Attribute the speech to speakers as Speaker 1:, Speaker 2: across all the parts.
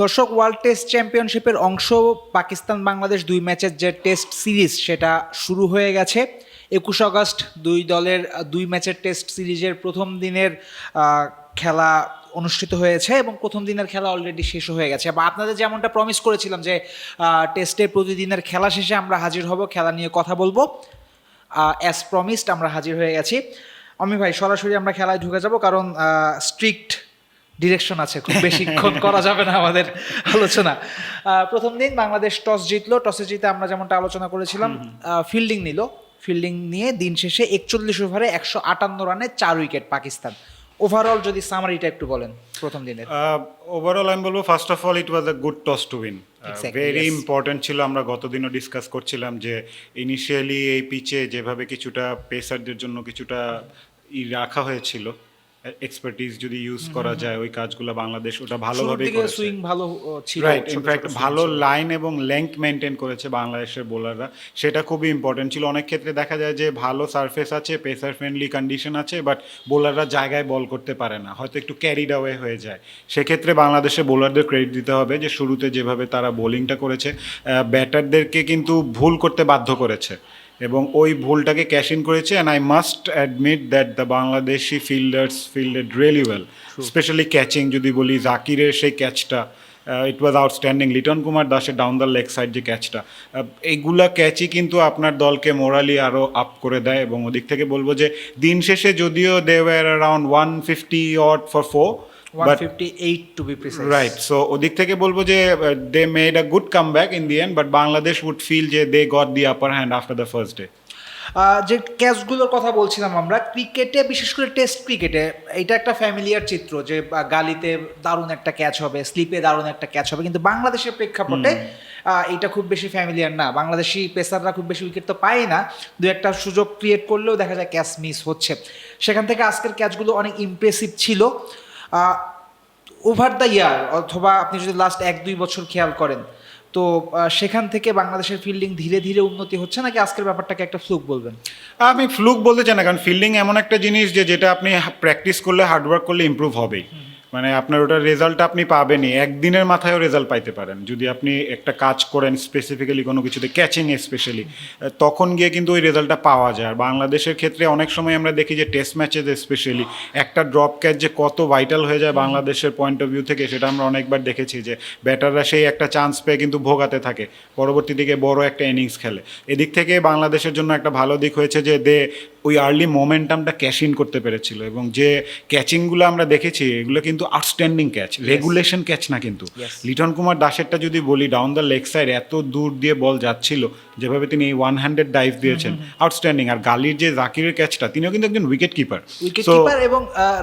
Speaker 1: দর্শক world test চ্যাম্পিয়নশিপের অংশ পাকিস্তান বাংলাদেশ দুই ম্যাচের যে টেস্ট সিরিজ সেটা শুরু হয়ে গেছে। একুশ আগস্ট দুই দলের দুই ম্যাচের টেস্ট সিরিজের প্রথম দিনের খেলা অনুষ্ঠিত হয়েছে এবং প্রথম দিনের খেলা অলরেডি শেষ হয়ে গেছে। বা আপনাদের যেমনটা প্রমিস করেছিলাম যে আহ, টেস্টের প্রতিদিনের খেলা শেষে আমরা হাজির হব খেলা নিয়ে কথা বলব। অ্যাজ প্রমিসড আমরা হাজির হয়ে গেছি। অমি ভাই সরাসরি আমরা খেলায় ঢুকে যাব কারণ স্ট্রিক্ট ডিরেকশন আছে খুব বেশিক্ষণ করা যাবে না আমাদের আলোচনা। প্রথম দিন বাংলাদেশ টস জিতলো। টসে জিতে আমরা যেমনটা আলোচনা করেছিলাম ফিল্ডিং নিল। ফিল্ডিং নিয়ে দিন শেষে একচল্লিশ ওভারে একশো আটান্ন রানে চার উইকেট পাকিস্তান। ওভারঅল যদি সামারিটা একটু বলেন প্রথম দিনের।
Speaker 2: ওভারঅল আমি বলব first of all it was a good toss to win very important ছিল আমরা গতদিনও ডিসকাস করছিলাম যে ইনিশিয়ালি এই পিচে যেভাবে কিছুটা পেসারদের জন্য কিছুটা ই রাখা হয়েছিল এক্সপার্টিস যদি ইউজ করা যায় ওই কাজগুলো বাংলাদেশ ওটা ভালোভাবে
Speaker 1: দিকে সুইং ভালো ছিল
Speaker 2: রাইট ইনফ্যাক্ট ভালো লাইন এবং লেংথ মেনটেন করেছে বাংলাদেশের বোলাররা সেটা খুবই ইম্পর্টেন্ট ছিল। অনেক ক্ষেত্রে দেখা যায় যে ভালো সারফেস আছে পেসার ফ্রেন্ডলি কন্ডিশন আছে বাট বোলাররা জায়গায় বল করতে পারে না। হয়তো একটু ক্যারিড অ্যাওয়ে হয়ে যায়। সেক্ষেত্রে বাংলাদেশের বোলারদের ক্রেডিট দিতে হবে যে শুরুতে যেভাবে তারা বোলিংটা করেছে ব্যাটারদেরকে কিন্তু ভুল করতে বাধ্য করেছে। এবং ওই ভুলটাকে ক্যাশ ইন করেছে and I must admit that the Bangladeshi fielders fielded really well specially catching যদি বলি জাকিরের সেই ক্যাচটা it was outstanding Liton Kumar দাসের ডাউন দ্য লেগ সাইড যে ক্যাচটা এইগুলা ক্যাচই কিন্তু আপনার দলকে মোরালি আরও আপ করে দেয় এবং ওদিক থেকে বলব যে দিন শেষে যদিও they were around one fifty eight for four
Speaker 1: 158 to be precise
Speaker 2: right so ওদিক থেকে বলব যে they made a good comeback in the end but Bangladesh would feel যে they the upper hand after the first day
Speaker 1: ah, যে ক্যাচগুলোর কথা বলছিলাম আমরা ক্রিকেটে বিশেষ করে টেস্ট ক্রিকেটে এটা একটা ফ্যামিলিয়ার চিত্র যে গালিতে দারুণ একটা ক্যাচ হবে স্লিপে দারুণ একটা ক্যাচ হবে কিন্তু বাংলাদেশের প্রেক্ষাপটে এটা খুব বেশি ফ্যামিলিয়ার না। বাংলাদেশি পেসাররা খুব বেশি উইকেট তো পায় না। দু একটা সুযোগ ক্রিয়েট করলেও দেখা যায় ক্যাচ মিস হচ্ছে। সেখান থেকে আজকের ক্যাচগুলো অনেক ইমপ্রেসিভ ছিল। ওভার দ্য ইয়ার অথবা আপনি যদি লাস্ট এক দুই বছর খেয়াল করেন তো সেখান থেকে বাংলাদেশের ফিল্ডিং ধীরে ধীরে উন্নতি হচ্ছে নাকি আজকের ব্যাপারটাকে একটা ফ্লুক বলবেন?
Speaker 2: আমি ফ্লুক বলতে চাই না কারণ ফিল্ডিং এমন একটা জিনিস যে যেটা আপনি প্র্যাকটিস করলে হার্ডওয়ার্ক করলে ইম্প্রুভ হবেই। মানে আপনার ওটার রেজাল্ট আপনি পাবেনই। একদিনের মাথায়ও রেজাল্ট পাইতে পারেন। যদি আপনি একটা কাজ করেন স্পেসিফিক্যালি কোনো কিছুতে ক্যাচিং স্পেশালি তখন গিয়ে কিন্তু ওই রেজাল্টটা পাওয়া যায়। আর বাংলাদেশের ক্ষেত্রে অনেক সময় আমরা দেখি যে টেস্ট ম্যাচে স্পেশালি একটা ড্রপ ক্যাচ যে কত ভাইটাল হয়ে যায় বাংলাদেশের পয়েন্ট অফ ভিউ থেকে, সেটা আমরা অনেকবার দেখেছি যে ব্যাটাররা সেই একটা চান্স পেয়ে কিন্তু ভোগাতে থাকে। পরবর্তী দিকে বড় একটা ইনিংস খেলে। এদিক থেকে বাংলাদেশের জন্য একটা ভালো দিক হয়েছে যে দে ওই আর্লি মোমেন্টামটা ক্যাশ ইন করতে পেরেছিল। এবং যে ক্যাচিংগুলো আমরা দেখেছি, এগুলো কিন্তু আউটস্ট্যান্ডিং ক্যাচ রেগুলেশন ক্যাচ না কিন্তু। লিটন কুমার দাসেরটা যদি বলি ডাউন দ্য লেগ সাইড এত দূর দিয়ে বল যাচ্ছিল যেভাবে তিনি এই ওয়ান হান্ড্রেড ডাইভ দিয়েছেন আউটস্ট্যান্ডিং আর গালির যে জাকিরের ক্যাচটা তিনিও কিন্তু একজন উইকেট কিপার
Speaker 1: উইকেট কিপার এবং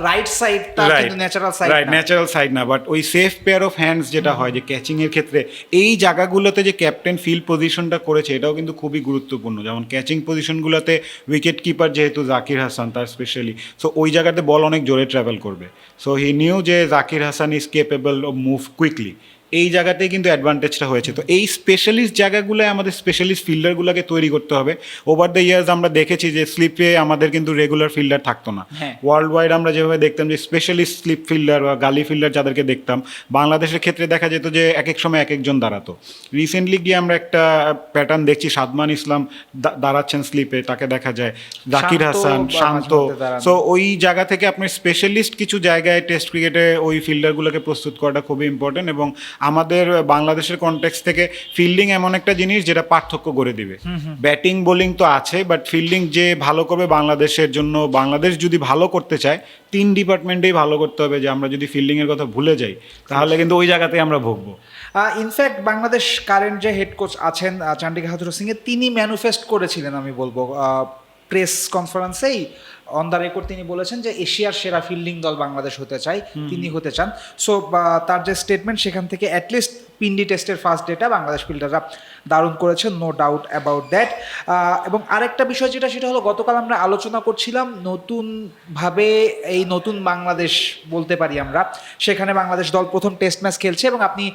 Speaker 1: রাইট সাইডটা কিন্তু natural side
Speaker 2: right natural side না বাট ওই সেফ পেয়ার অফ হ্যান্ডস যেটা হয় যে ক্যাচিং এর ক্ষেত্রে এই জায়গাগুলোতে যে ক্যাপ্টেন ফিল্ড পজিশনটা করেছে এটাও কিন্তু খুবই গুরুত্বপূর্ণ। যেমন ক্যাচিং পজিশনগুলোতে উইকেট কিপার যেহেতু জাকির হাসান তার স্পেশালি সো ওই জায়গাতে বল অনেক জোরে ট্রাভেল করবে। সো হি নিউ যে Zakir Hasan is capable of move quickly এই জায়গাতেই কিন্তু অ্যাডভান্টেজটা হয়েছে। তো এই স্পেশালিস্ট জায়গাগুলোয় আমাদের স্পেশালিস্ট ফিল্ডারগুলোকে তৈরি করতে হবে। ওভার দ্য ইয়ার্স আমরা দেখেছি যে স্লিপে আমাদের কিন্তু রেগুলার ফিল্ডার থাকতো না।
Speaker 1: হ্যাঁ।
Speaker 2: ওয়ার্ল্ড ওয়াইড আমরা যেভাবে দেখতাম যে স্পেশালিস্ট স্লিপ ফিল্ডার বা গালি ফিল্ডার যাদেরকে দেখতাম বাংলাদেশের ক্ষেত্রে দেখা যেত যে এক এক সময় এক একজন দাঁড়াতো। রিসেন্টলি গিয়ে আমরা একটা প্যাটার্ন দেখছি সাদমান ইসলাম দাঁড়াচ্ছেন স্লিপে তাকে দেখা যায়। জাকির হাসান শান্ত। সো ওই জায়গা থেকে আপনার স্পেশালিস্ট কিছু জায়গায় টেস্ট ক্রিকেটে ওই ফিল্ডারগুলোকে প্রস্তুত করাটা খুবই ইম্পর্টেন্ট এবং আমাদের বাংলাদেশের কনটেক্স থেকে ফিল্ডিং এমন একটা জিনিস যেটা পার্থক্য করে দিবে। ব্যাটিং বোলিং তো আছে বাট ফিল্ডিং যে ভালো করবে বাংলাদেশের জন্য বাংলাদেশ যদি ভালো করতে চায় তিন ডিপার্টমেন্টেই ভালো করতে হবে যে আমরা যদি ফিল্ডিংয়ের কথা ভুলে যাই তাহলে কিন্তু ওই জায়গাতেই আমরা ভুগবো।
Speaker 1: ইনফ্যাক্ট বাংলাদেশ কারেন্ট যে হেড কোচ আছেন চান্ডিকা হাতুর সিং তিনি ম্যানুফেস্ট করেছিলেন আমি বলব। প্রেস কনফারেন্সেই অন দ্য রেকর্ড তিনি বলেছেন যে এশিয়ার সেরা ফিল্ডিং দল বাংলাদেশ হতে চায় তিনি হতে চান। সো তার যে স্টেটমেন্ট সেখান থেকে অ্যাটলিস্ট পিন্ডি টেস্টের ফার্স্ট ডেটা বাংলাদেশ ফিল্ডাররা দারুণ করেছেন নো ডাউট অ্যাবাউট দ্যাট এবং আরেকটা বিষয় যেটা, সেটা হলো গতকাল আমরা আলোচনা করছিলাম নতুনভাবে এই নতুন বাংলাদেশ বলতে পারি আমরা, সেখানে বাংলাদেশ দল প্রথম টেস্ট ম্যাচ খেলছে এবং আপনি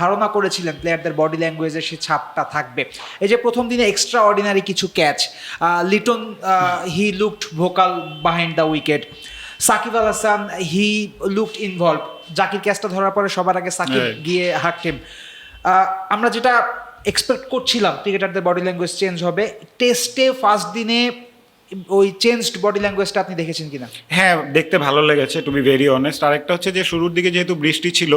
Speaker 1: ধারণা করেছিলেন প্লেয়ারদের বডি ল্যাঙ্গুয়েজের সে ছাপটা থাকবে। এই যে প্রথম দিনে এক্সট্রা অর্ডিনারি কিছু catch Liton he looked vocal behind the wicket Shakib Al Hasan he looked involve Zakir ক্যাচটা ধরার পরে সবার আগে সাকিব গিয়ে হাকিম আমরা যেটা এক্সপেক্ট করছিলাম ক্রিকেটারদের বডি ল্যাঙ্গুয়েজ চেঞ্জ হবে। টেস্টে ফার্স্ট দিনে ওই চেঞ্জড বডি ল্যাঙ্গুয়েজটা আপনি দেখেছেন কিনা?
Speaker 2: হ্যাঁ দেখতে ভালো লেগেছে টু বি ভেরি অনেস্ট আরেকটা হচ্ছে যে শুরুর দিকে যেহেতু বৃষ্টি ছিল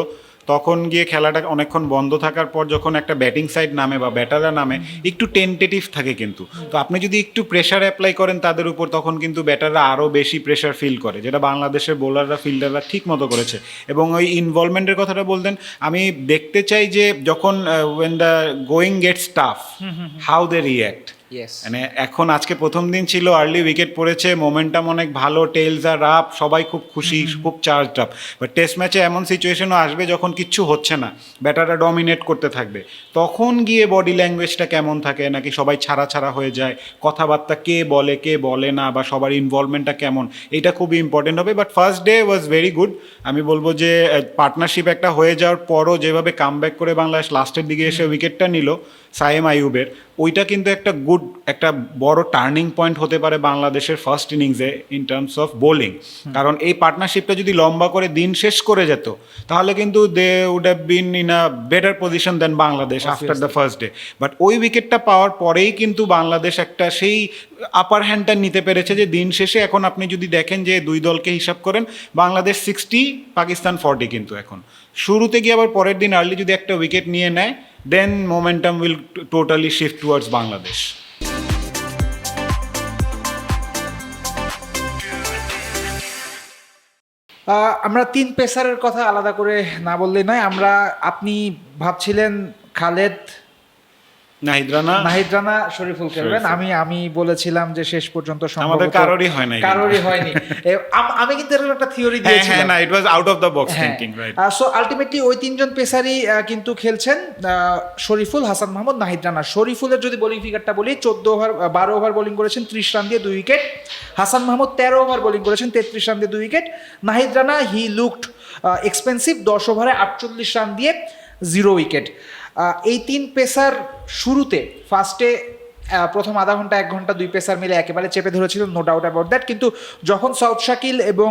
Speaker 2: তখন গিয়ে খেলাটা অনেকক্ষণ বন্ধ থাকার পর যখন একটা ব্যাটিং সাইড নামে বা ব্যাটাররা নামে একটু টেন্টেটিভ থাকে কিন্তু। তো আপনি যদি একটু প্রেশার অ্যাপ্লাই করেন তাদের উপর তখন কিন্তু ব্যাটাররা আরও বেশি প্রেশার ফিল করে যেটা বাংলাদেশের বোলাররা ফিল্ডাররা ঠিক মতো করেছে। এবং ওই ইনভলভমেন্টের কথাটা বলতেন আমি দেখতে চাই যে যখন when the going gets tough how they react মানে এখন আজকে প্রথম দিন ছিল আর্লি উইকেট পড়েছে মোমেন্টাম অনেক ভালো টেলস আর আপ সবাই খুব খুশি খুব চার্জ আপ বাট টেস্ট ম্যাচে এমন সিচুয়েশনও আসবে যখন কিচ্ছু হচ্ছে না ব্যাটাররা ডমিনেট করতে থাকবে। তখন গিয়ে বডি ল্যাঙ্গুয়েজটা কেমন থাকে নাকি সবাই ছাড়া ছাড়া হয়ে যায় কথাবার্তা কে বলে কে বলে না বা সবার ইনভলভমেন্টটা কেমন এটা খুবই ইম্পর্টেন্ট হবে। But first day was very good আমি বলব যে পার্টনারশিপ একটা হয়ে যাওয়ার পরও যেভাবে কাম করে বাংলাদেশ লাস্টের দিকে এসে উইকেটটা নিল সায়েম আইয়ুবের ওইটা কিন্তু একটা গুড একটা বড় টার্নিং পয়েন্ট হতে পারে বাংলাদেশের ফার্স্ট ইনিংসে ইন টার্মস অফ বোলিং কারণ এই পার্টনারশিপটা যদি লম্বা করে দিন শেষ করে যেত তাহলে কিন্তু they would have been in a better position than Bangladesh after the first day but ওই উইকেটটা পাওয়ার পরেই কিন্তু বাংলাদেশ একটা সেই আপার হ্যান্ডটা নিতে পেরেছে যে দিন শেষে এখন আপনি যদি দেখেন যে দুই দলকে হিসাব করেন বাংলাদেশ সিক্সটি পাকিস্তান ফর্টি কিন্তু এখন। শুরুতে গিয়ে আবার পরের দিন আর্লি যদি একটা উইকেট নিয়ে নেয় then momentum will totally shift towards Bangladesh.
Speaker 1: আমরা তিন পেসারের কথা আলাদা করে না বললে নয়, আমরা, আপনি ভাবছিলেন খালেদ
Speaker 2: নাহিদ রানা
Speaker 1: নাহিদ শরীফুল। খেলবেন আমি আমি বলেছিলাম যে শেষ পর্যন্ত
Speaker 2: আমাদের কারোরই হয় নাই
Speaker 1: কারোরই হয়নি। আমি কিন্তু এরকম একটা থিওরি
Speaker 2: হ্যাঁ হ্যাঁ না it was out of the box. Thinking right
Speaker 1: so ultimately ওই তিনজন পেসারই কিন্তু খেলছেন শরীফুল হাসান মাহমুদ নাহিদ রানা শরীফুলের যদি বোলিং ফিগারটা বলি চোদ্দ ওভার বারো ওভার বোলিং করেছেন ত্রিশ রান দিয়ে দুই উইকেট হাসান মাহমুদ তেরো ওভার বোলিং করেছেন তেত্রিশ রান দিয়ে দুই wicket Nahid Rana he looked expensive দশ ওভারে আটচল্লিশ রান দিয়ে জিরো উইকেট এই তিন পেসার শুরুতে ফার্স্টে প্রথম আধা ঘণ্টা, এক ঘণ্টা, দুই পেসার মিলে একেবারে চেপে ধরেছিল নো ডাউট অ্যাবাউট দ্যাট কিন্তু যখন সাউথ শাকিল এবং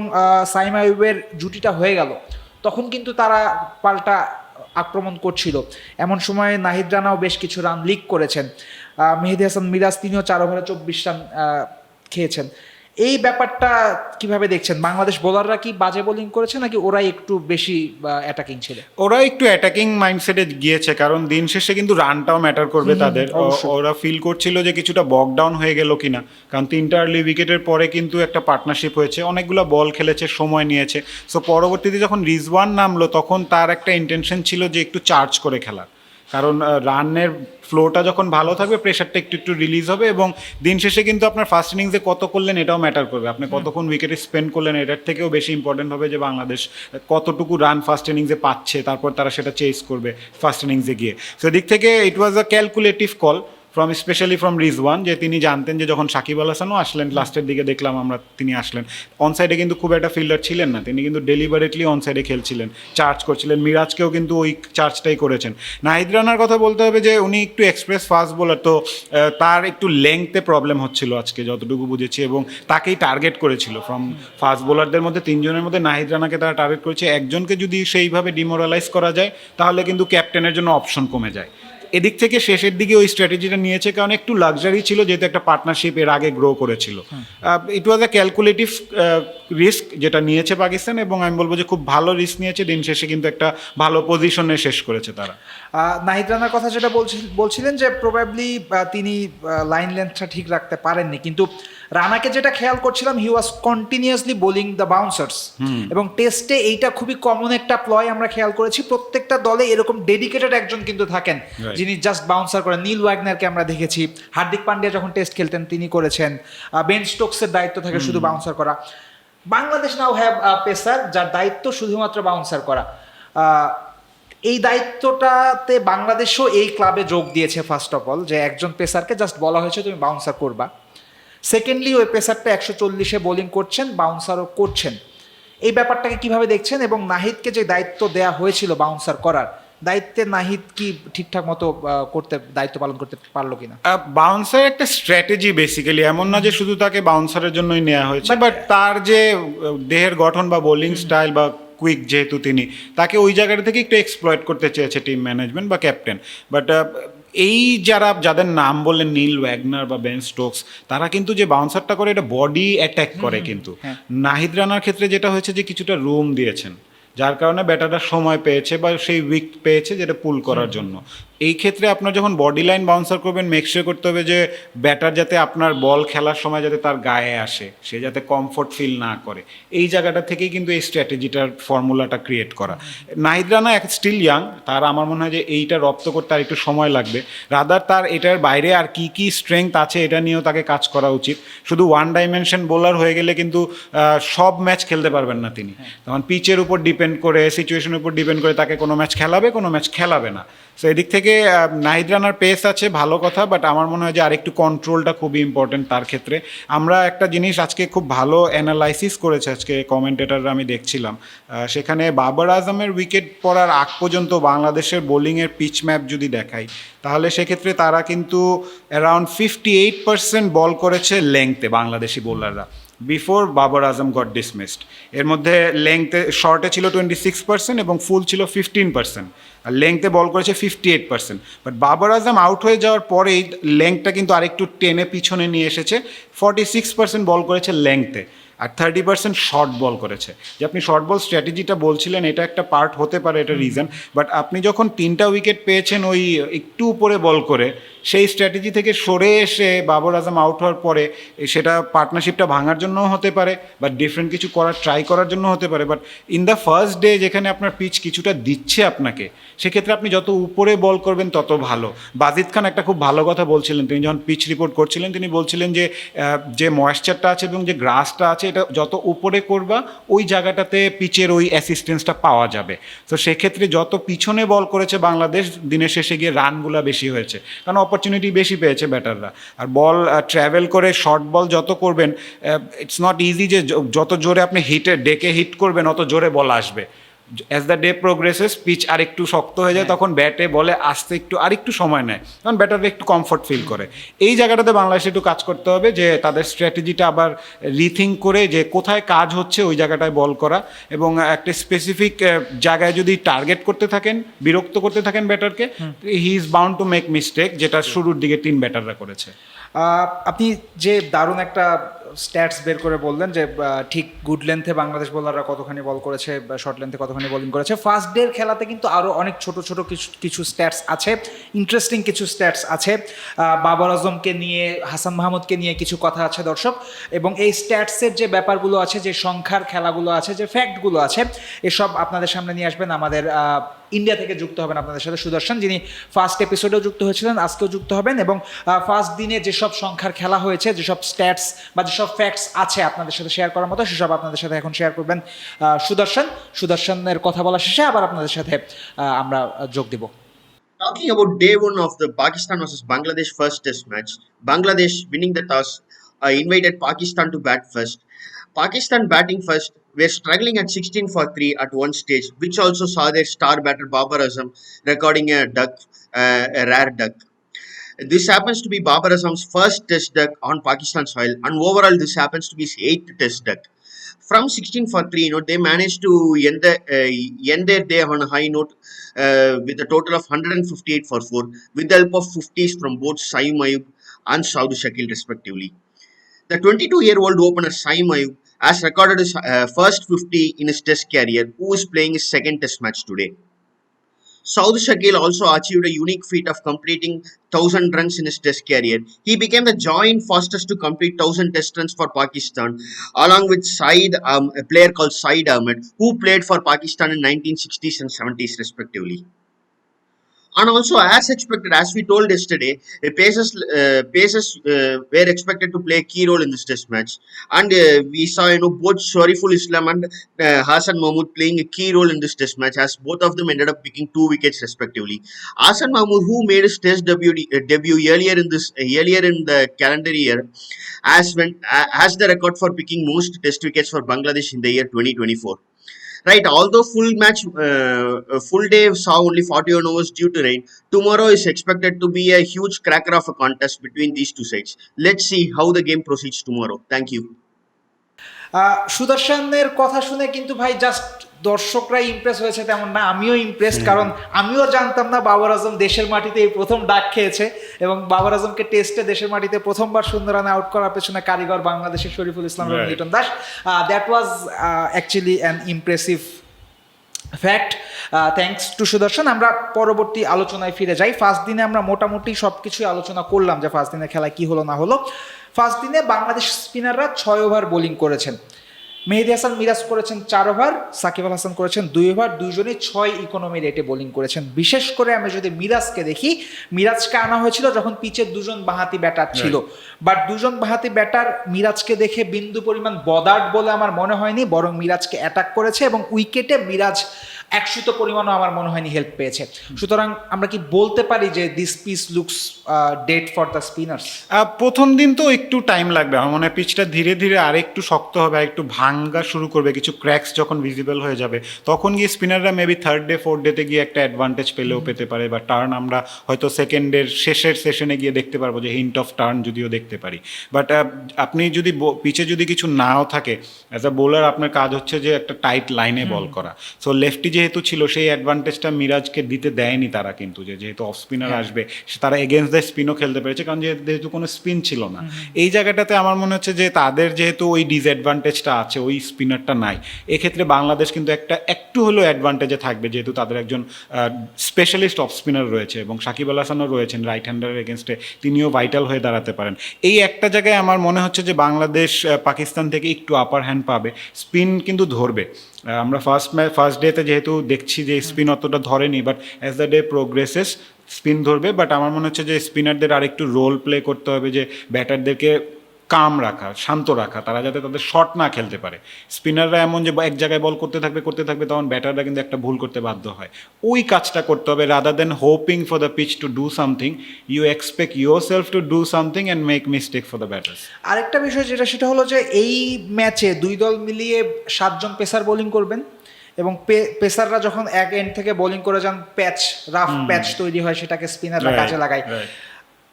Speaker 1: সাইম আইয়ুবের জুটিটা হয়ে গেল, তখন কিন্তু তারা পাল্টা আক্রমণ করছিল। এমন সময় নাহিদ রানাও বেশ কিছু রান লিক করেছেন। মেহেদি হাসান মিরাজ তিনিও চার ওভারে চব্বিশ রান খেয়েছেন। এই ব্যাপারটা কীভাবে দেখছেন? বাংলাদেশ বোলাররা কি বাজে বোলিং করেছে নাকি ওরাই একটু বেশি অ্যাটাকিং ছিল?
Speaker 2: ওরা একটু অ্যাটাকিং মাইন্ডসেটে গিয়েছে কারণ দিন শেষে কিন্তু রানটাও ম্যাটার করবে তাদের। ওরা ফিল করছিল যে কিছুটা বকডাউন হয়ে গেল কিনা। কারণ তিনটা আর্লি উইকেটের পরে কিন্তু একটা পার্টনারশিপ হয়েছে অনেকগুলো বল খেলেছে সময় নিয়েছে। সো পরবর্তীতে যখন রিজওয়ান নামলো তখন তার একটা ইন্টেনশন ছিল যে একটু চার্জ করে খেলার। কারণ রানের ফ্লোটা যখন ভালো থাকবে প্রেশারটা একটু একটু রিলিজ হবে এবং দিন শেষে কিন্তু আপনার ফার্স্ট ইনিংসে কত করলেন এটাও ম্যাটার করবে। আপনি কতক্ষণ উইকেটে স্পেন্ড করলেন এটার থেকেও বেশি ইম্পর্টেন্ট হবে যে বাংলাদেশ কতটুকু রান ফার্স্ট ইনিংসে পাচ্ছে তারপর তারা সেটা চেস করবে ফার্স্ট ইনিংসে গিয়ে। সেদিক থেকে it was a calculative call from specially from Rizwan যে তিনি জানতেন যে যখন সাকিব আল হাসানও আসলেন, লাস্টের দিকে দেখলাম আমরা তিনি আসলেন। অন সাইডে কিন্তু খুব একটা ফিল্ডার ছিলেন না, তিনি কিন্তু ডেলিভারেটলি অন সাইডে খেলছিলেন চার্জ করছিলেন। মিরাজকেও কিন্তু ওই চার্জটাই করেছেন। নাহিদ রানার কথা বলতে হবে যে উনি একটু এক্সপ্রেস ফাস্ট বোলার তো তার একটু লেংথে প্রবলেম হচ্ছিল আজকে, যতটুকু বুঝেছি, এবং তাকেই টার্গেট করেছিল। ফ্রম ফাস্ট বোলারদের মধ্যে তিনজনের মধ্যে নাহিদ রানাকে তারা টার্গেট করেছে। একজনকে যদি সেইভাবে ডিমোরালাইজ করা যায়, তাহলে কিন্তু ক্যাপ্টেনের জন্য অপশন কমে যায়। এদিক থেকে শেষের দিকে ওই স্ট্র্যাটেজিটা নিয়েছে কারণ একটু লাক্সারি ছিল যেহেতু একটা পার্টনারশিপ এর আগে গ্রো করেছিল। ইট ওয়াজ আ ক্যালকুলেটিভ রিস্ক যেটা নিয়েছে পাকিস্তান এবং আমি বলব যে খুব ভালো রিস্ক নিয়েছে দিন শেষে কিন্তু একটা ভালো পজিশনে শেষ করেছে তারা।
Speaker 1: নাহিদ রানার কথা যেটা বলছি- বলছিলেন যে প্রবাবলি তিনি লাইন লেন্থটা ঠিক রাখতে পারেননি কিন্তু রানাকে যেটা খেয়াল করছিলাম he was continuously bowling the bouncers এবং টেস্টে এইটা খুবই কমন একটা প্লয় আমরা খেয়াল করেছি। প্রত্যেকটা দলে এরকম ডেডিকেটেড একজন কিন্তু থাকেন যিনি জাস্ট বাউন্সার করেন। নীল ওয়াগনারকে আমরা দেখেছি। হার্দিক পান্ডিয়া যখন টেস্ট খেলতেন তিনি করেছেন। বেন স্টোকসের দায়িত্ব থাকে শুধু বাউন্সার করা। বাংলাদেশ নাও হ্যাভ পেসার যার দায়িত্ব শুধুমাত্র বাউন্সার করা। আহ, এই দায়িত্বটাতে বাংলাদেশও এই ক্লাবে যোগ দিয়েছে ফার্স্ট অফ অল যে একজন পেসারকে জাস্ট বলা হয়েছে তুমি বাউন্সার করবা। সেকেন্ডলি ওই পেসারটা একশো চল্লিশে বোলিং করছেন বাউন্সারও করছেন। এই ব্যাপারটাকে কীভাবে দেখছেন এবং নাহিদকে যে দায়িত্ব দেয়া হয়েছিল বাউন্সার করার দায়িত্বে নাহিদ কি ঠিকঠাক মতো করতে দায়িত্ব পালন করতে পারল কিনা?
Speaker 2: বাউন্সার একটা স্ট্র্যাটেজি বেসিক্যালি এমন না যে শুধু তাকে বাউন্সারের জন্যই নেওয়া হয়েছে বাট তার যে দেহের গঠন বা বোলিং স্টাইল বা কুইক যেহেতু তিনি তাকে ওই জায়গাটা থেকে একটু এক্সপ্লয়েট করতে চেয়েছে টিম ম্যানেজমেন্ট বা ক্যাপ্টেন বাট এই যারা যাদের নাম বললেন নীল ওয়াগনার বা বেন স্টোকস তারা কিন্তু যে বাউন্সারটা করে এটা বডি অ্যাট্যাক করে কিন্তু।
Speaker 1: হ্যাঁ।
Speaker 2: নাহিদ রানার ক্ষেত্রে যেটা হয়েছে যে কিছুটা রুম দিয়েছেন যার কারণে ব্যাটারটা সময় পেয়েছে বা সেই উইক পেয়েছে যেটা পুল করার জন্য। এই ক্ষেত্রে আপনার যখন বডি লাইন বাউন্সার করবেন মেকশিওর করতে হবে যে ব্যাটার যাতে আপনার বল খেলার সময় যাতে তার গায়ে আসে সে যাতে কমফোর্ট ফিল না করে। এই জায়গাটা থেকেই কিন্তু এই স্ট্র্যাটেজিটার ফর্মুলাটা ক্রিয়েট করা। নাহিদ এক স্টিল ইয়াং তার আমার মনে হয় যে এইটা রপ্ত করতে আর একটু সময় লাগবে। রাদার তার এটার বাইরে আর কি কি স্ট্রেংথ আছে এটা নিয়েও তাকে কাজ করা উচিত। শুধু ওয়ান ডাইমেনশন বোলার হয়ে গেলে কিন্তু সব ম্যাচ খেলতে পারবেন না তিনি। তখন পিচের উপর ডিপেন্ড করে সিচুয়েশনের উপর ডিপেন্ড করে তাকে কোনো ম্যাচ খেলাবে কোনো ম্যাচ খেলাবে না। সো এদিক থেকে আহ, নাহিদ রানার পেস আছে ভালো কথা বাট আমার মনে হয় যে আরেকটু কন্ট্রোলটা খুবই ইম্পর্টেন্ট তার ক্ষেত্রে। আমরা একটা জিনিস আজকে খুব ভালো অ্যানালাইসিস করেছে আজকে কমেন্টেটাররা আমি দেখছিলাম। সেখানে বাবর আজমের উইকেট পড়ার আগ পর্যন্ত বাংলাদেশের বোলিংয়ের পিচ ম্যাপ যদি দেখাই তাহলে সেক্ষেত্রে তারা কিন্তু around fifty eight percent ball করেছে লেংথে Bangladeshi বোলাররা before Babar Azam got dismissed এর মধ্যে লেংথে শর্টে ছিল টোয়েন্টি সিক্স পার্সেন্ট এবং ফুল ছিল ফিফটিন পার্সেন্ট আর লেংথে বল করেছে fifty eight percent but Babar Azam out হয়ে যাওয়ার পরেই লেংথটা কিন্তু আরেকটু টেনে পিছনে নিয়ে এসেছে। ফর্টি সিক্স পার্সেন্ট বল করেছে লেংথে আর থার্টি পার্সেন্ট শর্ট বল করেছে। যে আপনি শর্ট বল স্ট্র্যাটেজিটা বলছিলেন এটা একটা পার্ট হতে পারে এটা রিজন বাট আপনি যখন তিনটা উইকেট পেয়েছেন ওই একটু উপরে বল করে সেই স্ট্র্যাটেজি থেকে সরে এসে বাবর আজম আউট হওয়ার পরে সেটা পার্টনারশিপটা ভাঙার জন্যও হতে পারে বা ডিফারেন্ট কিছু করার ট্রাই করার জন্য হতে পারে but in the first day যেখানে আপনার পিচ কিছুটা দিচ্ছে আপনাকে সেক্ষেত্রে আপনি যত উপরে বল করবেন তত ভালো। বাজিদ খান একটা খুব ভালো কথা বলছিলেন তিনি যখন পিচ রিপোর্ট করছিলেন তিনি বলছিলেন যে যে ময়েশ্চারটা আছে এবং যে গ্রাসটা আছে এটা যত উপরে করবা, ওই জায়গাটাতে পিচের ওই অ্যাসিস্ট্যান্সটা পাওয়া যাবে। তো সেক্ষেত্রে যত পিছনে বল করেছে বাংলাদেশ, দিনের শেষে গিয়ে রানগুলো বেশি হয়েছে। কারণ অপরচুনিটি বেশি পেয়েছে ব্যাটাররা আর বল ট্র্যাভেল করে শর্ট বল যত করবেন ইটস নট ইজি যে যত জোরে আপনি হিটে ডেকে হিট করবেন, অত জোরে বল আসবে। As the day progresses pitch আর একটু শক্ত হয়ে যায় তখন ব্যাটে বলে আসতে একটু আর একটু সময় নেয়। কারণ ব্যাটাররা একটু কমফর্ট ফিল করে। এই জায়গাটাতে বাংলাদেশে একটু কাজ করতে হবে যে তাদের স্ট্র্যাটেজিটা আবার রিথিঙ্ক করে যে কোথায় কাজ হচ্ছে ওই জায়গাটায় বল করা। এবং একটা স্পেসিফিক জায়গায় যদি টার্গেট করতে থাকেন বিরক্ত করতে থাকেন ব্যাটারকে he is bound to make mistake যেটা শুরুর দিকে তিন ব্যাটাররা করেছে।
Speaker 1: আপনি যে দারুণ একটা স্ট্যাটস বের করে বললেন যে ঠিক গুড লেন্থে বাংলাদেশ বোলাররা কতখানি বল করেছে বা শর্ট লেন্থে কতখানি বোলিং করেছে। ফার্স্ট ডের খেলাতে কিন্তু আরও অনেক ছোট ছোট কিছু কিছু স্ট্যাটস আছে। ইন্টারেস্টিং কিছু স্ট্যাটস আছে। বাবর আজমকে নিয়ে, হাসান মাহমুদকে নিয়ে কিছু কথা আছে দর্শক। এবং এই স্ট্যাটসের যে ব্যাপারগুলো আছে, যে সংখ্যার খেলাগুলো আছে, যে ফ্যাক্টগুলো আছে, এসব আপনাদের সামনে নিয়ে আসবেন আমাদের ইন্ডিয়া থেকে যুক্ত হবেন আপনাদের সাথে সুদর্শন যিনি ফার্স্ট এপিসোডেও যুক্ত হয়েছিলেন আজকেও যুক্ত হবেন এবং ফার্স্ট দিনে যেসব সংখ্যার খেলা হয়েছে যেসব স্ট্যাটস বা যেসব ফ্যাক্টস আছে আপনাদের সাথে শেয়ার করার মতো সেসব আপনাদের সাথে এখন শেয়ার করবেন সুদর্শন সুদর্শনের কথা বলা শেষে আবার আপনাদের সাথে আমরা যোগ দিব
Speaker 3: Talking about day one of the Pakistan versus Bangladesh first test match, Bangladesh winning the toss uh, invited Pakistan to bat first. Pakistan batting first were struggling at 16 for 3 at one stage, which also saw their star batter Babar Azam recording a duck, uh, a rare duck. This happens to be Babar Azam's first test duck on Pakistan soil, and overall, this happens to be his eighth test duck. From 16 for 3, you know, they managed to end, the, uh, end their day on a high note uh, with a total of 158 for 4, with the help of 50s from both Saim Ayub and Saud Shakil, respectively. The 22 year old opener Saim Ayub has recorded his uh, first 50 in his test career, who is playing his second test match today. Saud Shakil also achieved a unique feat of completing 1000 runs in his test career. He became the joint fastest to complete 1000 test runs for Pakistan, along with Saeed, um, a player called Saeed Ahmed, who played for Pakistan in 1960s and 70s respectively. And also, as expected, as we told yesterday, Pacers, uh, Pacers uh, were expected to play a key role in this test match. And uh, we saw, you know, both Shariful Islam and uh, Hassan Mahmood playing a key role in this test match, as both of them ended up picking two wickets respectively. Hassan Mahmood, who made his test debut, uh, debut earlier in this uh, earlier in the calendar year, has uh, has the record for picking most test wickets for Bangladesh in the year 2024. Right, although full match, uh, uh, full day saw only 41 overs due to rain, tomorrow is expected to be a huge cracker of a contest between these two sides. Let's see how the game proceeds tomorrow. Thank you.
Speaker 1: সুদর্শনের কথা শুনে কিন্তু ভাই just দর্শকরাই Impress হয়েছে তেমন না আমিও Impress কারণ আমিও জানতাম না বাবর আজম দেশের মাটিতে এই প্রথম ডাক খেয়েছে এবং বাবর আজমকে টেস্টে দেশের মাটিতে প্রথমবার সুন্দর রানে আউট করার পেছনে কারিগর বাংলাদেশের শরীফুল ইসলাম এবং. Liton Das. That was actually an impressive fact thanks to Sudarshan. আমরা পরবর্তী আলোচনায় ফিরে যাই। ফার্স্ট দিনে আমরা মোটামুটি সব কিছুই আলোচনা করলাম যে ফার্স্ট দিনে খেলায় কি হলো না হলো। ফার্স্ট দিনে বাংলাদেশ স্পিনাররা ছয় ওভার বোলিং করেছেন। মেহেদি হাসান মিরাজ করেছেন চার ওভার সাকিব আল হাসান করেছেন দুই ওভার দুইজনই ছয় ইকোনমি রেটে বোলিং করেছেন। বিশেষ করে আমি যদি মিরাজকে দেখি মিরাজকে আনা হয়েছিল যখন পিচের দুজন বাহাতি ব্যাটার ছিল। বাট দুজন বাহাতি ব্যাটার মিরাজকে দেখে বিন্দু পরিমাণ বদার্ড বলে আমার মনে হয়নি বরং মিরাজকে অ্যাটাক করেছে এবং উইকেটে মিরাজ একশত পরিমাণও আমার মনে হয়নি হেল্প পেয়েছে। সুতরাং আমরা কি বলতে পারি যে this piece looks date for the spinners
Speaker 2: প্রথম দিন তো একটু টাইম লাগবে। আমার মনে হয় পিচটা ধীরে ধীরে আর একটু শক্ত হবে আর একটু ভাঙ্গা শুরু করবে। কিছু ক্র্যাকস যখন ভিজিবল হয়ে যাবে তখন গিয়ে স্পিনাররা মেবি থার্ড ডে ফোর্থ ডেতে গিয়ে একটা অ্যাডভান্টেজ পেলেও পেতে পারে। বা টার্ন আমরা হয়তো সেকেন্ডের শেষের সেশনে গিয়ে দেখতে পারব যে হিন্ট অফ টার্ন যদিও দেখতে পারি। বাট আপনি যদি পিচে যদি কিছু নাও থাকে অ্যাজ আ বোলার আপনার কাজ হচ্ছে যে একটা টাইট লাইনে বল করা। সো লেফটি যেহেতু ছিল সেই অ্যাডভান্টেজটা মিরাজকে দিতে দেয়নি তারা কিন্তু যে যেহেতু অফ স্পিনার আসবে সে তারা এগেনস্ট দ্য স্পিনও খেলতে পেরেছে। কারণ যেহেতু কোনো স্পিন ছিল না। এই জায়গাটাতে আমার মনে হচ্ছে যে তাদের যেহেতু ওই ডিসঅ্যাডভান্টেজটা আছে ওই স্পিনারটা নাই এক্ষেত্রে বাংলাদেশ কিন্তু একটা একটু হলেও অ্যাডভান্টেজে থাকবে যেহেতু তাদের একজন স্পেশালিস্ট অফ স্পিনার রয়েছে এবং সাকিব আল হাসানও রয়েছেন রাইট হ্যান্ডারের এগেনস্টে তিনিও ভাইটাল হয়ে দাঁড়াতে পারেন। এই একটা জায়গায় আমার মনে হচ্ছে যে বাংলাদেশ পাকিস্তান থেকে একটু আপার হ্যান্ড পাবে। স্পিন কিন্তু ধরবে। আমরা ফার্স্ট ম্যাচ ফার্স্ট ডেতে যেহেতু দেখছি যে স্পিন অতটা ধরেনি but as the day progresses spin ধরবে বাট আমার মনে হচ্ছে যে স্পিনারদের আরেকটু রোল প্লে করতে হবে, যে ব্যাটারদেরকে কাম রাখা শান্ত রাখা তারা যাতে তাদের শট না খেলতে পারে। স্পিনাররা এমন যে এক জায়গায় বল করতে থাকবে করতে থাকবে তখন ব্যাটাররা কিন্তু একটা ভুল করতে বাধ্য হয়। ওই কাজটা করতে হবে rather than hoping for the pitch to do something you expect yourself to do something and make mistake for the batters
Speaker 1: আরেকটা বিষয় যেটা সেটা হলো যে এই ম্যাচে দুই দল মিলিয়ে সাতজন পেসার বোলিং করবেন এবং পেসাররা যখন এক এন্ড থেকে বোলিং করে যান প্যাচ রাফ প্যাচ তৈরি হয় সেটাকে স্পিনাররা কাজে লাগায়.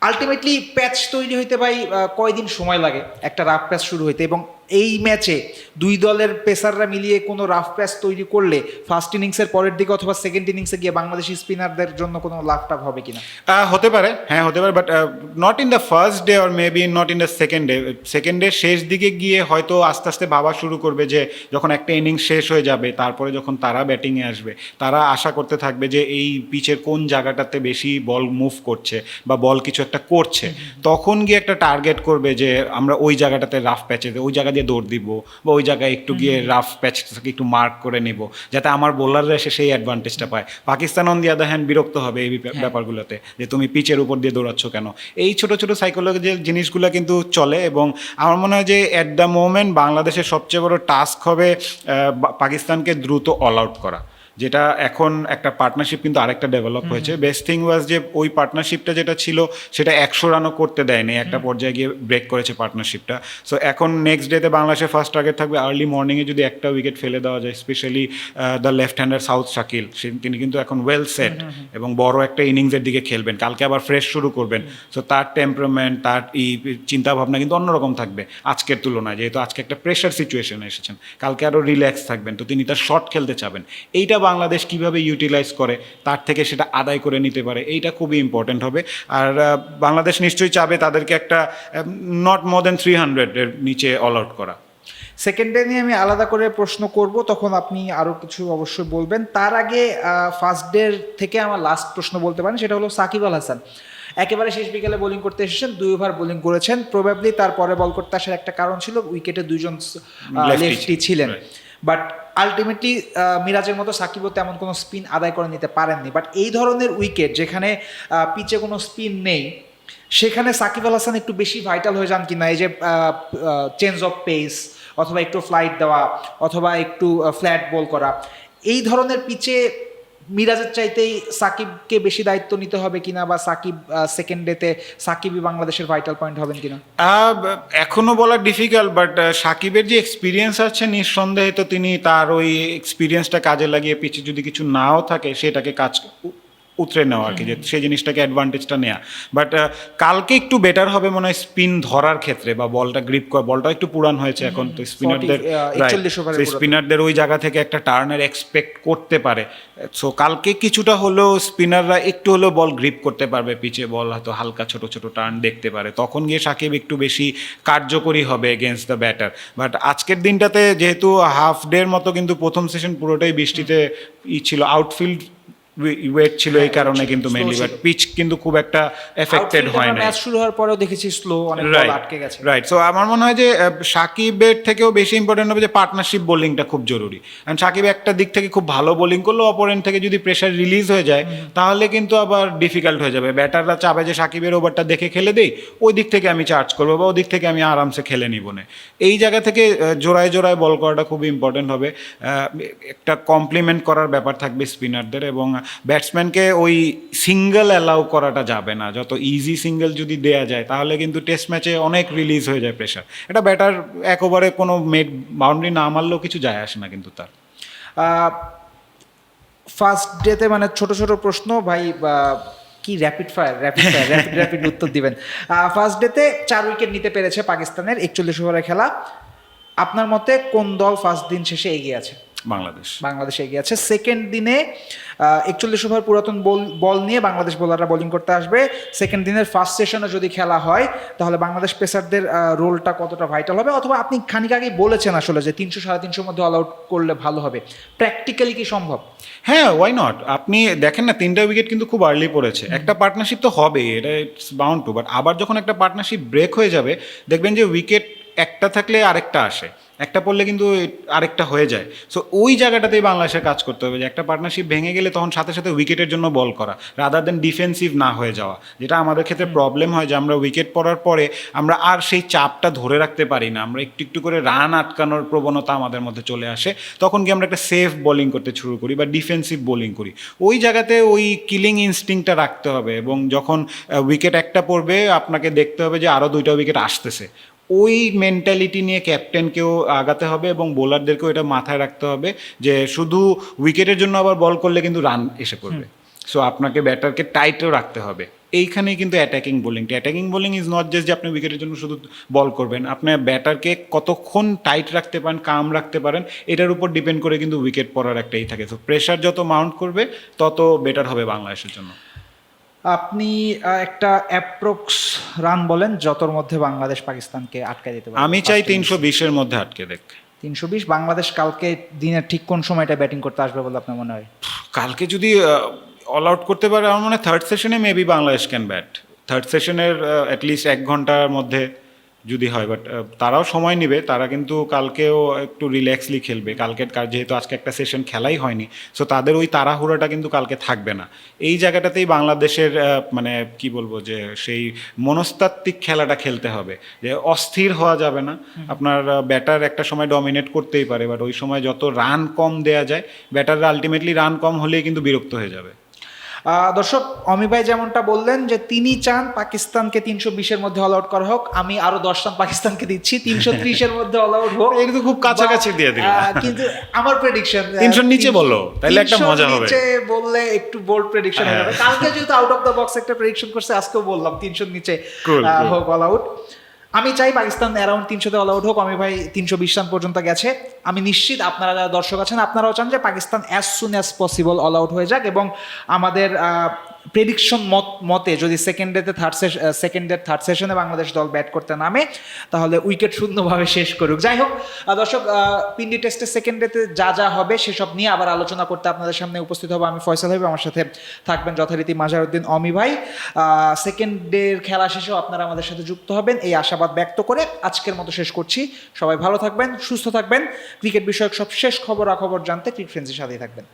Speaker 1: আলটিমেটলি প্যাচ তৈরি হইতে ভাই কয়দিন সময় লাগে? একটা রাফ প্যাচ শুরু হইতে এবং এই ম্যাচে দুই দলের পেসাররা মিলিয়ে কোনো রাফ প্যাচ তৈরি করলে ফার্স্ট ইনিংসের পরের দিকে অথবা সেকেন্ড ইনিংসে গিয়ে বাংলাদেশি স্পিনারদের জন্য কোনো লাভ টাভ হবে কিনা?
Speaker 2: হতে পারে হ্যাঁ হতে পারে but not in the first day or maybe not in the second day second day শেষ দিকে গিয়ে হয়তো আস্তে আস্তে ভাবা শুরু করবে যে যখন একটা ইনিংস শেষ হয়ে যাবে তারপরে যখন তারা ব্যাটিংয়ে আসবে তারা আশা করতে থাকবে যে এই পিচের কোন জায়গাটাতে বেশি বল মুভ করছে বা বল কিছু একটা করছে। তখন গিয়ে একটা টার্গেট করবে যে আমরা ওই জায়গাটাতে রাফ প্যাচে ওই জায়গা দিয়ে দৌড় দিব বা ওই জায়গায় একটু গিয়ে রাফ প্যাচ থাকে একটু মার্ক করে নেব যাতে আমার বোলাররা এসে সেই অ্যাডভান্টেজটা পায়। Pakistan on the other hand বিরক্ত হবে এই ব্যাপারগুলোতে যে তুমি পিচের উপর দিয়ে দৌড়াচ্ছ কেন? এই ছোট ছোট সাইকোলজি জিনিসগুলো কিন্তু চলে এবং আমার মনে হয় যে অ্যাট দ্য মোমেন্ট বাংলাদেশের সবচেয়ে বড় টাস্ক হবে পাকিস্তানকে দ্রুত অল আউট করা। যেটা এখন একটা পার্টনারশিপ কিন্তু আরেকটা ডেভেলপ হয়েছে। বেস্ট থিং ওয়াজ যে ওই পার্টনারশিপটা যেটা ছিল সেটা একশো রানও করতে দেয়নি একটা পর্যায়ে গিয়ে ব্রেক করেছে পার্টনারশিপটা সো এখন নেক্সট ডেতে বাংলাদেশের ফার্স্ট টার্গেট থাকবে। আর্লি মর্নিংয়ে যদি একটা উইকেট ফেলে দেওয়া যায় specially the left hander Saud Shakeel তিনি কিন্তু এখন ওয়েল সেট এবং বড় একটা ইনিংসের দিকে খেলবেন। কালকে আবার ফ্রেশ শুরু করবেন। সো তার টেম্পারমেন্ট তার ই চিন্তা ভাবনা কিন্তু অন্যরকম থাকবে আজকের তুলনায় যেহেতু আজকে একটা প্রেশার সিচুয়েশনে এসেছেন। কালকে আরও রিল্যাক্স থাকবেন। তো তিনি তার শর্ট খেলতে চাবেন। এইটা বাংলাদেশ কীভাবে ইউটিলাইজ করে তার থেকে সেটা আদায় করে নিতে পারে এইটা খুবই ইম্পর্টেন্ট হবে। আর বাংলাদেশ নিশ্চয়ই চাবে তাদেরকে একটা নট মোর দেন থ্রি হান্ড্রেডের নিচে অল আউট করা।
Speaker 1: সেকেন্ড ডে নিয়ে আমি আলাদা করে প্রশ্ন করব তখন আপনি আরও কিছু অবশ্যই বলবেন। তার আগে ফার্স্ট ডে থেকে আমার লাস্ট প্রশ্ন বলতে পারেন সেটা হলো সাকিব আল হাসান। একেবারে শেষ বিকেলে বোলিং করতে এসেছেন দুই ওভার বোলিং করেছেন। প্রবাবলি তারপরে বল করতে আসার একটা কারণ ছিল উইকেটে দুইজন লেফটি ছিলেন। বাট আলটিমেটলি মিরাজের মতো সাকিবও তেমন কোনো স্পিন আদায় করে নিতে পারেননি। বাট এই ধরনের উইকেট যেখানে পিচে কোনো স্পিন নেই, সেখানে সাকিব আল হাসান একটু বেশি ভাইটাল হয়ে যান কিনা, এই যে চেঞ্জ অফ পেস অথবা একটু ফ্লাইট দেওয়া, অথবা একটু ফ্ল্যাট বল করা, এই ধরনের পিচে মিরাজের চাইতেই সাকিবকে বেশি দায়িত্ব নিতে হবে কিনা বা সাকিব সেকেন্ড ডেতে সাকিবই বাংলাদেশের ভাইটাল পয়েন্ট হবেন কিনা?
Speaker 2: এখনও বলা ডিফিকাল্ট বাট সাকিবের যে এক্সপিরিয়েন্স আছে নিঃসন্দেহে তো তিনি তার ওই এক্সপিরিয়েন্সটা কাজে লাগিয়ে পিছিয়ে যদি কিছু নাও থাকে, সেটাকে কাজ উতরে নেওয়া আর কি যে সেই জিনিসটাকে অ্যাডভান্টেজটা নেওয়া বাট কালকে একটু বেটার হবে মনে হয় স্পিন ধরার ক্ষেত্রে বা বলটা গ্রিপ করা বলটা একটু পুরান হয়েছে এখন তো স্পিনারদের
Speaker 1: 41 ওভারে পুরাতন।
Speaker 2: স্পিনারদের ওই জায়গা থেকে একটা টার্নের এক্সপেক্ট করতে পারে। সো কালকে কিছুটা হলেও স্পিনাররা একটু হলেও বল গ্রিপ করতে পারবে পিচে বল হয়তো হালকা ছোট ছোট টার্ন দেখতে পারে। তখন গিয়ে সাকিব একটু বেশি কার্যকরী হবে এগেনস্ট দ্য ব্যাটার বাট আজকের দিনটাতে যেহেতু হাফ ডের মতো কিন্তু প্রথম সেশন পুরোটাই বৃষ্টিতে ই ছিল আউটফিল্ড ওয়েট ছিল এই কারণে কিন্তু
Speaker 1: ছিল।
Speaker 2: বাট পিচ কিন্তু খুব একটা এফেক্টেড হয় না
Speaker 1: ম্যাচ শুরু হওয়ার পরেও দেখেছি স্লো অনেক বল আটকে গেছে।
Speaker 2: রাইট সো আমার মনে হয় যে সাকিবের থেকেও বেশি ইম্পর্টেন্ট হবে যে পার্টনারশিপ বোলিংটা খুব জরুরি। কারণ সাকিব একটা দিক থেকে খুব ভালো বোলিং করল অপোনেন্ট থেকে যদি প্রেশার রিলিজ হয়ে যায় তাহলে কিন্তু আবার ডিফিকাল্ট হয়ে যাবে। ব্যাটাররা চাবে যে সাকিবের ওভারটা দেখে খেলে দেই ওই দিক থেকে আমি চার্জ করব বা ওই দিক থেকে আমি আরামসে খেলে নিব না। এই জায়গা থেকে জোড়ায় জোড়ায় বল করাটা খুব ইম্পর্টেন্ট হবে। একটা কমপ্লিমেন্ট করার ব্যাপার থাকবে স্পিনারদের এবং ব্যাটসম্যানকে ওই সিঙ্গেল অ্যালাউ করাটা যাবে না। যত ইজি সিঙ্গেল যদি দেয়া যায়, তাহলে কিন্তু টেস্ট ম্যাচে অনেক রিলিজ হয়ে যায় প্রেশার এটা ব্যাটার এক ওভারে কোনো মেড বাউন্ডারি না মারলেও কিছু যায় আসে না কিন্তু তার।
Speaker 1: ফার্স্ট ডেতে মানে ছোট ছোট প্রশ্ন, ভাই কি rapid fire rapid fire rapid rapid উত্তর দিবেন। ফার্স্ট ডেতে চার উইকেট নিতে পেরেছে পাকিস্তানের একচল্লিশ ওভারের খেলা। আপনার মতে কোন দল ফার্স্ট দিন শেষে এগিয়ে আছে?
Speaker 2: বাংলাদেশ।
Speaker 1: বাংলাদেশ এগিয়ে আছে। সেকেন্ড দিনে একচল্লিশ ওভার পুরাতন বল বল নিয়ে বাংলাদেশ বোলাররা বোলিং করতে আসবে। সেকেন্ড দিনের ফার্স্ট সেশনে যদি খেলা হয় তাহলে বাংলাদেশ পেসারদের রোলটা কতটা ভাইটাল হবে? অথবা আপনি খানিক আগেই বলেছেন আসলে যে তিনশো সাড়ে তিনশোর মধ্যে অল আউট করলে ভালো হবে। প্র্যাকটিক্যালি কি সম্ভব?
Speaker 2: হ্যাঁ ওয়াই নট আপনি দেখেন না তিনটা উইকেট কিন্তু খুব আর্লি পড়েছে। একটা পার্টনারশিপ তো হবে এটা ইটস বাউন্ড টু বাট আবার যখন একটা পার্টনারশিপ ব্রেক হয়ে যাবে দেখবেন যে উইকেট একটা থাকলে আরেকটা আসে। একটা পড়লে কিন্তু আরেকটা হয়ে যায়। সো ওই জায়গাটাতেই বাংলাদেশের কাজ করতে হবে যে একটা পার্টনারশিপ ভেঙে গেলে তখন সাথে সাথে উইকেটের জন্য বল করা রাদার দেন ডিফেন্সিভ না হয়ে যাওয়া যেটা আমাদের ক্ষেত্রে প্রবলেম হয় যে আমরা উইকেট পড়ার পরে আমরা আর সেই চাপটা ধরে রাখতে পারি না আমরা একটু একটু করে রান আটকানোর প্রবণতা আমাদের মধ্যে চলে আসে তখন কি আমরা একটা সেফ বোলিং করতে শুরু করি বা ডিফেন্সিভ বোলিং করি। ওই জায়গাতে ওই কিলিং ইনস্টিংটা রাখতে হবে এবং যখন উইকেট একটা পড়বে আপনাকে দেখতে হবে যে আরও দুইটা উইকেট আসতেছে। ওই মেন্টালিটি নিয়ে ক্যাপ্টেনকেও আগাতে হবে এবং বোলারদেরকেও এটা মাথায় রাখতে হবে যে শুধু উইকেটের জন্য আবার বল করলে কিন্তু রান এসে পড়বে। সো আপনাকে ব্যাটারকে টাইটও রাখতে হবে। এইখানেই কিন্তু attacking বোলিংটা attacking bowling is not just যে আপনি উইকেটের জন্য শুধু বল করবেন আপনার ব্যাটারকে কতক্ষণ টাইট রাখতে পারেন কাম রাখতে পারেন এটার উপর ডিপেন্ড করে কিন্তু উইকেট পড়ার একটাই থাকে। তো প্রেশার যত মাউন্ট করবে তত বেটার হবে বাংলাদেশের জন্য।
Speaker 1: আপনি একটা অ্যাপ্রক্স রান বলেন যতর মধ্যে বাংলাদেশ পাকিস্তানকে আটকে দিতে পারে।
Speaker 2: আমি চাই তিনশো বিশের মধ্যে আটকে দেখ
Speaker 1: তিনশো বিশ বাংলাদেশ কালকে দিনের ঠিক কোন সময়টা ব্যাটিং করতে আসবে বলে আপনার মনে হয়?
Speaker 2: কালকে যদি অল আউট করতে পারে আমার মনে হয় থার্ড সেশনে maybe Bangladesh can bat third সেশনের অ্যাটলিস্ট এক ঘণ্টার মধ্যে। যদি হয় বাট তারাও সময় নেবে তারা কিন্তু কালকেও একটু রিল্যাক্সলি খেলবে। কালকে কার- যেহেতু আজকে একটা সেশন খেলাই হয়নি সো তাদের ওই তাড়াহুড়াটা কিন্তু কালকে থাকবে না। এই জায়গাটাতেই বাংলাদেশের মানে কি বলব যে সেই মনস্তাত্ত্বিক খেলাটা খেলতে হবে। যে অস্থির হওয়া যাবে না। আপনার ব্যাটার একটা সময় ডমিনেট করতেই পারে বাট ওই সময় যত রান কম দেয়া যায় ব্যাটাররা আলটিমেটলি রান কম হলেই কিন্তু বিরক্ত হয়ে যাবে।
Speaker 1: দর্শক অমি ভাই যেমনটা বললেন যে তিনি চান পাকিস্তানকে তিনশো বিশের মধ্যে অল আউট করা হোক আমি আরও দশ রান পাকিস্তানকে দিচ্ছি তিনশো ত্রিশের মধ্যে অল আউট হোক
Speaker 2: এটা তো খুব কাছাকাছি দিয়ে দিল।
Speaker 1: কিন্তু আমার প্রেডিকশন
Speaker 2: 300 র নিচে বলো, তাহলে একটা মজা হবে।
Speaker 1: নিচে বললে একটু বোল্ড প্রেডিকশন। হবে কালকে যেহেতু আউট অফ দ্য বক্স একটা প্রেডিকশন করছে আজকেও বললাম তিনশোর নিচে হোক অল আউট আমি চাই পাকিস্তান অ্যারাউন্ড তিনশোতে অল আউট হোক, আমি ভাই তিনশো বিশ রান পর্যন্ত গেছে। আমি নিশ্চিত আপনারা যারা দর্শক আছেন, আপনারাও চান যে Pakistan as soon as possible all out হয়ে যাক এবং আমাদের প্রেডিকশন মত মতে যদি সেকেন্ড ডেতে থার্ড সেকেন্ড ডে থার্ড সেশনে বাংলাদেশ দল ব্যাট করতে নামে, তাহলে উইকেট শূন্যভাবে শেষ করুক। যাই হোক দর্শক পিন্ডি টেস্টের সেকেন্ড ডেতে যা যা হবে সেসব নিয়ে আবার আলোচনা করতে আপনাদের সামনে উপস্থিত হব আমি ফয়সাল হইব আমার সাথে থাকবেন যথারীতি মাজারউদ্দিন অমি ভাই। সেকেন্ড ডের খেলা শেষেও আপনারা আমাদের সাথে যুক্ত হবেন, এই আশাবাদ ব্যক্ত করে আজকের মতো শেষ করছি। সবাই ভালো থাকবেন, সুস্থ থাকবেন। ক্রিকেট বিষয়ক সব শেষ খবর খবর জানতে ক্রিক ফ্রেন্সের সাথেই থাকবেন।